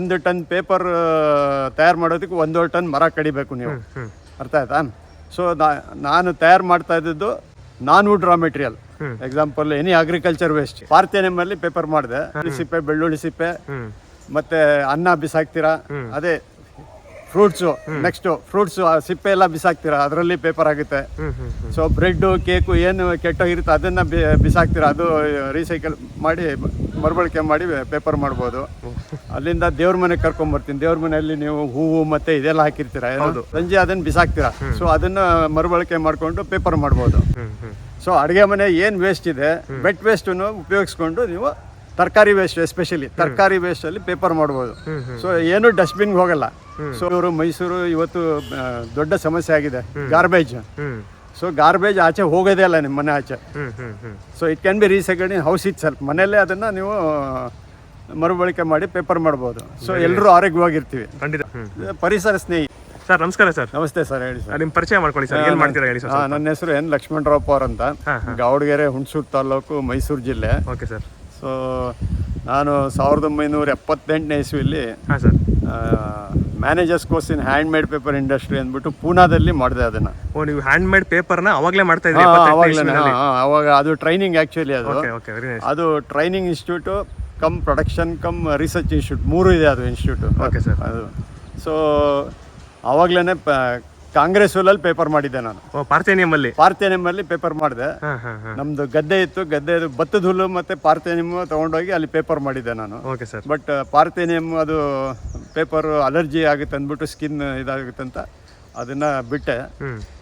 ಒಂದು ton paper ತಯಾರು ಮಾಡೋದಕ್ಕೆ ಒಂದೂವರೆ ಟನ್ ಮರ ಕಡಿಬೇಕು ನೀವು. ಅರ್ಥ ಆಯ್ತಾ? ಸೊ ನಾನು ತಯಾರು ಮಾಡ್ತಾ ಇದ್ದಿದ್ದು non wood raw material example any agriculture waste parthenium ಅಲ್ಲಿ ಪೇಪರ್ ಮಾಡಿದೆ. ಸಿಪ್ಪೆ ಬೆಳ್ಳುಳ್ಳಿ ಸಿಪ್ಪೆ ಮತ್ತೆ ಅನ್ನ ಬಿಸಾಕ್ತೀರಾ? ಅದೇ ಫ್ರೂಟ್ಸು ನೆಕ್ಸ್ಟ್ ಫ್ರೂಟ್ಸ್ ಸಿಪ್ಪೆ ಎಲ್ಲ ಬಿಸಾಕ್ತೀರಾ? ಅದರಲ್ಲಿ ಪೇಪರ್ ಆಗುತ್ತೆ. ಸೊ ಬ್ರೆಡ್ ಕೇಕು ಏನು ಕೆಟ್ಟೋಗಿರುತ್ತೆ ಅದನ್ನ ಬಿಸಾಕ್ತೀರಾ? ಅದು ರೀಸೈಕಲ್ ಮಾಡಿ ಮರುಬಳಕೆ ಮಾಡಿ ಪೇಪರ್ ಮಾಡ್ಬೋದು. ಅಲ್ಲಿಂದ ದೇವ್ರ ಮನೆಗೆ ಕರ್ಕೊಂಡ್ ಬರ್ತೀನಿ. ದೇವ್ರ ಮನೆಯಲ್ಲಿ ನೀವು ಹೂವು ಮತ್ತೆ ಇದೆಲ್ಲ ಹಾಕಿರ್ತೀರಾ? ಸಂಜೆ ಅದನ್ನ ಬಿಸಾಕ್ತೀರಾ. ಸೊ ಅದನ್ನ ಮರುಬಳಕೆ ಮಾಡ್ಕೊಂಡು ಪೇಪರ್ ಮಾಡ್ಬೋದು. ಸೊ ಅಡುಗೆ ಮನೆ ಏನು ವೇಸ್ಟ್ ಇದೆ ಬೆಟ್ ವೇಸ್ಟನ್ನು ಉಪಯೋಗಿಸ್ಕೊಂಡು ನೀವು ತರಕಾರಿ ವೇಸ್ಟ್ ಎಸ್ಪೆಷಲಿ ತರಕಾರಿ ವೇಸ್ಟ್ ಅಲ್ಲಿ ಪೇಪರ್ ಮಾಡ್ಬೋದು. ಸೊ ಏನು ಡಸ್ಟ್ಬಿನ್ಗೆ ಹೋಗಲ್ಲ. ಸೊ ಇವರು ಮೈಸೂರು ಇವತ್ತು ದೊಡ್ಡ ಸಮಸ್ಯೆ ಆಗಿದೆ. ಗಾರ್ಬೇಜ್ ಸೊ ಗಾರ್ಬೇಜ್ ಆಚೆ ಹೋಗೋದೇ ಅಲ್ಲ ನಿಮ್ಮ ಮನೆ ಆಚೆ. So it can be recycled in house itself ಮನೆಯಲ್ಲೇ ಅದನ್ನು ನೀವು ಮರುಬಳಕೆ ಮಾಡಿ ಪೇಪರ್ ಮಾಡ್ಬೋದು. ಸೊ ಎಲ್ಲರೂ ಆರೋಗ್ಯವಾಗಿರ್ತೀವಿ. ಖಂಡಿತ ಪರಿಸರ ಸ್ನೇಹಿ. ಸರ್ ನಮಸ್ಕಾರ ಸರ್. ನಮಸ್ತೆ ಸರ್ ಹೇಳಿ ಸರ್. ನಿಮ್ಮ ಪರಿಚಯ ಮಾಡ್ಕೊಳ್ಳಿ ಸರ್. ಏನು ಮಾಡ್ತೀರಾ ಹೇಳಿ ಸರ್ ನನ್ನ ಹೆಸರು ಎನ್ ಲಕ್ಷ್ಮಣರಾವ್ ಪವರ್ ಅಂತ. ಗಾವಡಗೆರೆ ಹುಣಸೂರು ತಾಲೂಕು ಮೈಸೂರು ಜಿಲ್ಲೆ. Okay sir. ಸೊ ನಾನು ಸಾವಿರದ ಒಂಬೈನೂರ ಎಪ್ಪತ್ತೆಂಟನೇ ಇಸ್ವಿಯಲ್ಲಿ ಹಾಂ sir. Managers course in handmade paper industry ಅಂದ್ಬಿಟ್ಟು ಪೂನಾದಲ್ಲಿ ಮಾಡಿದೆ ಅದನ್ನ. ಓ ನೀವು ಹ್ಯಾಂಡ್ ಮೇಡ್ ಪೇಪರ್ನ ಅವಾಗಲೇ ಮಾಡ್ತಾ ಇದ್ರಿ ಅವಾಗಲೇ ಅವಾಗ ಅದು ಟ್ರೈನಿಂಗ್ ಆ್ಯಕ್ಚುಲಿ ಅದು. ಅದು training institute cum production cum research institute ಮೂರು ಇದೆ ಅದು ಇನ್ಸ್ಟಿಟ್ಯೂಟ್ ಓಕೆ ಸರ್ ಅದು. ಸೊ ಪ ಕಾಂಗ್ರೆಸ್ ಅಲ್ಲಿ ಪೇಪರ್ ಮಾಡಿದ್ದೆ ನಾನು. ಪಾರ್ಥೇನಿಯಮಲ್ಲಿ ಪಾರ್ಥೇನಿಯಮಲ್ಲಿ ಪೇಪರ್ ಮಾಡಿದೆ. ನಮ್ದು ಗದ್ದೆ ಇತ್ತು ಗದ್ದೆ ಭತ್ತದ ಹುಲ್ಲು ಮತ್ತೆ ಪಾರ್ಥೇನಿಯಮ್ ತಗೊಂಡೋಗಿ ಅಲ್ಲಿ ಪೇಪರ್ ಮಾಡಿದ್ದೆ ನಾನು. ಓಕೆ ಸರ್ ಬಟ್ ಪಾರ್ಥೇನಿಯಮ್ ಅದು ಪೇಪರ್ ಅಲರ್ಜಿ ಆಗುತ್ತೆ ಅಂದ್ಬಿಟ್ಟು ಸ್ಕಿನ್ ಇದಾಗುತ್ತೆ ಅಂತ ಅದನ್ನ ಬಿಟ್ಟೆ.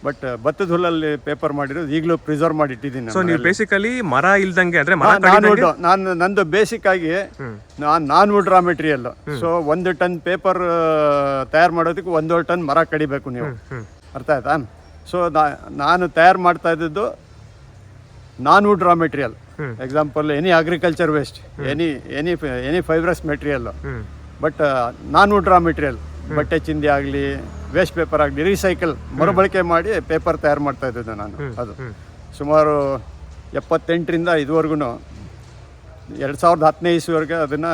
ಬಟ್ ಭತ್ತದ ಹುಲ್ಲಲ್ಲಿ ಪೇಪರ್ ಮಾಡಿರೋದು ಈಗಲೂ ಪ್ರಿಸರ್ವ್ ಮಾಡಿ ಇಟ್ಟಿದ್ದೀನಿ ಸೊ ನೀವು ಬೇಸಿಕಲಿ ಮರ ಇಲ್ದಂಗೆ ಅಂದ್ರೆ ನಾನು ನಂದು ಬೇಸಿಕ್ ಆಗಿ. ನಾನು non wood raw material so ಒಂದು ಟನ್ ಪೇಪರ್ ತಯಾರು ಮಾಡೋದಕ್ಕೆ ಒಂದೂವರೆ ಟನ್ ಮರ ಕಡಿಬೇಕು ನೀವು. ಅರ್ಥ ಆಯ್ತಾ? ಸೊ ನಾನು ತಯಾರು ಮಾಡ್ತಾ ಇದ್ದದ್ದು non wood raw material. Example any agriculture waste any any any fibrous material but non wood raw material ಬಟ್ಟೆ ಚಿಂದಿ ಆಗಲಿ ವೇಸ್ಟ್ ಪೇಪರ್ ಆಗಲಿ ರೀಸೈಕಲ್ ಮರುಬಳಕೆ ಮಾಡಿ ಪೇಪರ್ ತಯಾರು ಮಾಡ್ತಾ ಇದ್ದೆ ನಾನು. ಅದು. ಸುಮಾರು ಎಪ್ಪತ್ತೆಂಟರಿಂದ ಇದುವರೆಗೂ ಎರಡು ಸಾವಿರದ ಹತ್ತನೇ ಇಸ್ವಿವರೆಗೆ ಅದನ್ನು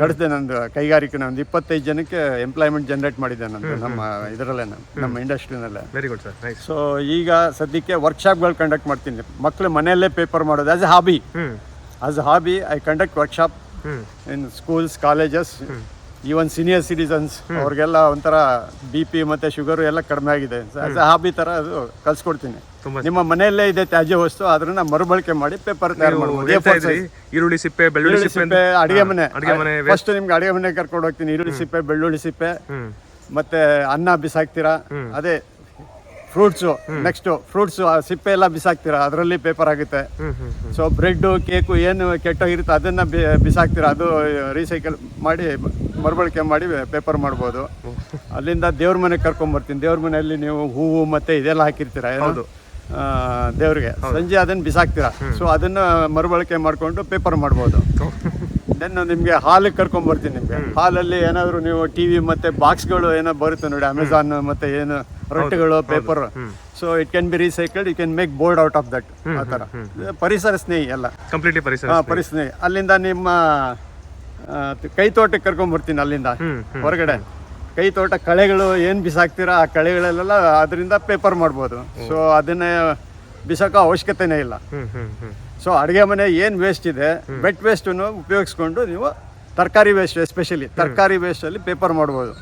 ನಡೆಸಿದೆ ನಂದು ಕೈಗಾರಿಕೆ ಒಂದು ಇಪ್ಪತ್ತೈದು ಜನಕ್ಕೆ ಎಂಪ್ಲಾಯ್ಮೆಂಟ್ ಜನರೇಟ್ ಮಾಡಿದ್ದೆ ನಂದು ನಮ್ಮ ಇದರಲ್ಲೇ ನಮ್ಮ ಇಂಡಸ್ಟ್ರಿನಲ್ಲೇ ವೆರಿ ಗುಡ್ ಸರ್ ಸೊ ಈಗ ಸದ್ಯಕ್ಕೆ ವರ್ಕ್ಶಾಪ್ಗಳು ಕಂಡಕ್ಟ್ ಮಾಡ್ತೀನಿ. ಮಕ್ಕಳು ಮನೆಯಲ್ಲೇ ಪೇಪರ್ ಮಾಡೋದು as a hobby as a hobby I conduct workshop in schools colleges even senior citizens ಅವ್ರಿಗೆಲ್ಲ ಒಂಥರ ಬಿ ಪಿ ಮತ್ತೆ ಶುಗರು ಎಲ್ಲ ಕಡಿಮೆ ಆಗಿದೆ. ಆಸ್ ಹಾಬಿ ತರ ಅದು ಕಲ್ಸ್ಕೊಡ್ತೀನಿ. ತುಂಬಾ ನಿಮ್ಮ ಮನೆಯಲ್ಲೇ ಇದೆ ತ್ಯಾಜ್ಯ ವಸ್ತು ಅದನ್ನ ಮರುಬಳಕೆ ಮಾಡಿ ಪೇಪರ್ ತಯಾರು ಮಾಡ್ಬೋದು. ಈರುಳ್ಳಿ ಸಿಪ್ಪೆ ಬೆಳ್ಳುಳ್ಳಿ ಸಿಪ್ಪೆ ಅಡಿಗೆ ಮನೆ. ಫಸ್ಟ್ ನಿಮ್ಗೆ ಅಡಿಗೆ ಮನೆ ಕರ್ಕೊಂಡು ಹೋಗ್ತೀನಿ. ಈರುಳ್ಳಿ ಸಿಪ್ಪೆ ಬೆಳ್ಳುಳ್ಳಿ ಸಿಪ್ಪೆ. ಮತ್ತೆ ಅನ್ನ ಬಿಸಾಕ್ತೀರಾ? ಅದೇ ಫ್ರೂಟ್ಸು ನೆಕ್ಸ್ಟ್ ಫ್ರೂಟ್ಸ್ ಸಿಪ್ಪೆ ಎಲ್ಲ ಬಿಸಾಕ್ತೀರಾ? ಅದರಲ್ಲಿ ಪೇಪರ್ ಆಗುತ್ತೆ. ಸೊ ಬ್ರೆಡ್ಡು ಕೇಕು ಏನು ಕೆಟ್ಟೋಗಿರುತ್ತೆ ಅದನ್ನ ಬಿಸಾಕ್ತೀರಾ? ಅದು ರೀಸೈಕಲ್ ಮಾಡಿ ಮರುಬಳಕೆ ಮಾಡಿ ಪೇಪರ್ ಮಾಡ್ಬೋದು. ಅಲ್ಲಿಂದ ದೇವ್ರ ಮನೆಗೆ ಕರ್ಕೊಂಡ್ ಬರ್ತೀನಿ. ದೇವ್ರ ಮನೆಯಲ್ಲಿ ನೀವು ಹೂವು ಮತ್ತೆ ಇದೆಲ್ಲ ಹಾಕಿರ್ತೀರಾ? ಹೌದು. ದೇವ್ರಿಗೆ. ಸಂಜೆ ಅದನ್ನು ಬಿಸಾಕ್ತೀರಾ? ಸೊ ಅದನ್ನ ಮರುಬಳಕೆ ಮಾಡಿಕೊಂಡು ಪೇಪರ್ ಮಾಡ್ಬೋದು. ದೆನ್ ನಿಮಗೆ ಹಾಲಿಗೆ ಕರ್ಕೊಂಡ್ ಬರ್ತೀನಿ ನಿಮಗೆ. ಹಾಲಲ್ಲಿ ಏನಾದರೂ ನೀವು ಟಿವಿ ಮತ್ತೆ ಬಾಕ್ಸ್ಗಳು ಏನೋ ಬರುತ್ತೆ ನೋಡಿ ಅಮೆಝಾನ್ ಮತ್ತೆ ಏನು ರೊಟ್ಟಿಗಳು paper so it can be recycled you can make board out of that ಆ ಥರ ಪರಿಸರ ಸ್ನೇಹಿ ಎಲ್ಲ. ಕಂಪ್ಲೀಟ್ಲಿ ಪರಿಸರ ಪರಿಸರ ಸ್ನೇಹಿ. ಅಲ್ಲಿಂದ ನಿಮ್ಮ ಕೈ ತೋಟಕ್ಕೆ ಕರ್ಕೊಂಡ್ ಬರ್ತೀನಿ ಅಲ್ಲಿಂದ ಹೊರಗಡೆ. ಕೈ ತೋಟ ಕಳೆಗಳು ಏನು ಬಿಸಾಕ್ತೀರಾ ಆ ಕಳೆಗಳಲ್ಲೆಲ್ಲ ಅದರಿಂದ ಪೇಪರ್ ಮಾಡ್ಬೋದು. ಸೊ ಅದನ್ನೇ ಬಿಸಾಕೋ ಅವಶ್ಯಕತೆನೇ ಇಲ್ಲ. ಸೊ ಅಡುಗೆ ಮನೆ ಏನು ವೇಸ್ಟ್ ಇದೆ ಬೆಟ್ ವೇಸ್ಟನ್ನು ಉಪಯೋಗಿಸ್ಕೊಂಡು ನೀವು ತರಕಾರಿ ವೇಸ್ಟ್ ಎಸ್ಪೆಷಲಿ ತರಕಾರಿ ವೇಸ್ಟಲ್ಲಿ ಪೇಪರ್ ಮಾಡ್ಬೋದು.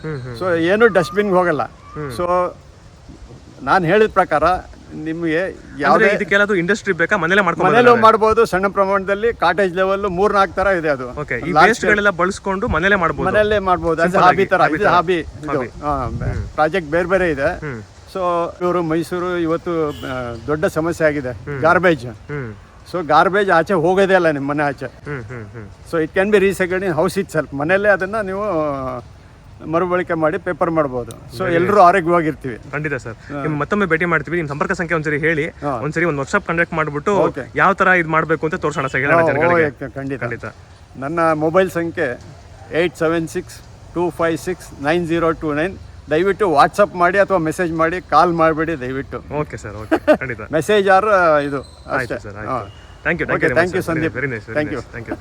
ಸೊ ಏನು ಡಸ್ಟ್ಬಿನ್ಗೆ ಹೋಗಲ್ಲ. ಸೊ ನಾನು ಹೇಳಿದ ಪ್ರಕಾರ ನಿಮಗೆ ಯಾವುದೇ ಇದಕ್ಕೆಲ್ಲದು ಇಂಡಸ್ಟ್ರಿ ಬೇಕಾ? ಮನೇಲೆ ಮಾಡ್ಕೊಂಡು ಮನೇಲೂ ಮಾಡ್ಬೋದು ಸಣ್ಣ ಪ್ರಮಾಣದಲ್ಲಿ ಕಾಟೇಜ್ ಲೆವೆಲ್ ಮೂರ್ ನಾಲ್ಕು ತರ ಇದೆ ಅದು. ಓಕೆ ಈ ವೇಸ್ಟ್ ಗಳೆಲ್ಲ ಬಳಸ್ಕೊಂಡು ಮನೇಲೆ ಮಾಡ್ಬೋದು? ಮನೆಯಲ್ಲೇ ಮಾಡ್ಬೋದು. ಅದು ಹಾಬಿ ತರ ಇದು ಹಾಬಿ ಪ್ರಾಜೆಕ್ಟ್ ಬೇರೆ ಬೇರೆ ಇದೆ. ಸೊ ಇವರು ಮೈಸೂರು ಇವತ್ತು ಆ, ದೊಡ್ಡ ಸಮಸ್ಯೆ ಆಗಿದೆ. ಗಾರ್ಬೇಜ್ ಸೊ ಗಾರ್ಬೇಜ್ ಆಚೆ ಹೋಗೋದೇ ಅಲ್ಲ ನಿಮ್ಮ ಮನೆ ಆಚೆ. Hmm hmm hmm. So it can be recycled in house itself ಮನೆಯಲ್ಲೇ ಅದನ್ನ ನೀವು ಮರುಬಳಕೆ ಮಾಡಿ ಪೇಪರ್ ಮಾಡ್ಬೋದು. ಸೊ ಎಲ್ಲರೂ ಆರೋಗ್ಯವಾಗಿರ್ತೀವಿ. ಖಂಡಿತ ಸರ್. ನಿಮ್ ಮತ್ತೊಮ್ಮೆ ಭೇಟಿ ಮಾಡ್ತೀವಿ. ನಿಮ್ ಸಂಪರ್ಕ ಸಂಖ್ಯೆ ಒಂದ್ಸರಿ ಹೇಳಿ. ಒಂದ್ಸರಿ ಒಂದು ವರ್ಕ್ಶಾಪ್ ಕಂಡಕ್ಟ್ ಮಾಡ್ಬಿಟ್ಟು. ಯಾವ ತರ ಇದು ಮಾಡಬೇಕು ಅಂತ ತೋರ್ಸೋಣ ಸರ್ ಹೇಳೋಣ ಜನಗಳಿಗೆ. ಓ, ಖಂಡಿತ. ಖಂಡಿತ. ನನ್ನ ಮೊಬೈಲ್ ಸಂಖ್ಯೆ eight seven six two five six nine zero two nine ದಯವಿಟ್ಟು ವಾಟ್ಸಪ್ ಮಾಡಿ ಅಥವಾ ಮೆಸೇಜ್ ಮಾಡಿ ಕಾಲ್ ಮಾಡಬೇಡಿ ದಯವಿಟ್ಟು. ಓಕೆ ಸರ್ ಓಕೆ ಖಂಡಿತ. ಮೆಸೇಜ್ ಆರ್ ಇದು ಆಯ್ತು ಅಷ್ಟೇ. ಸರ್ ಆಯ್ತು. Thank you Okay, thank you, thank you Sandeep. Very nice Thank very you. Thank you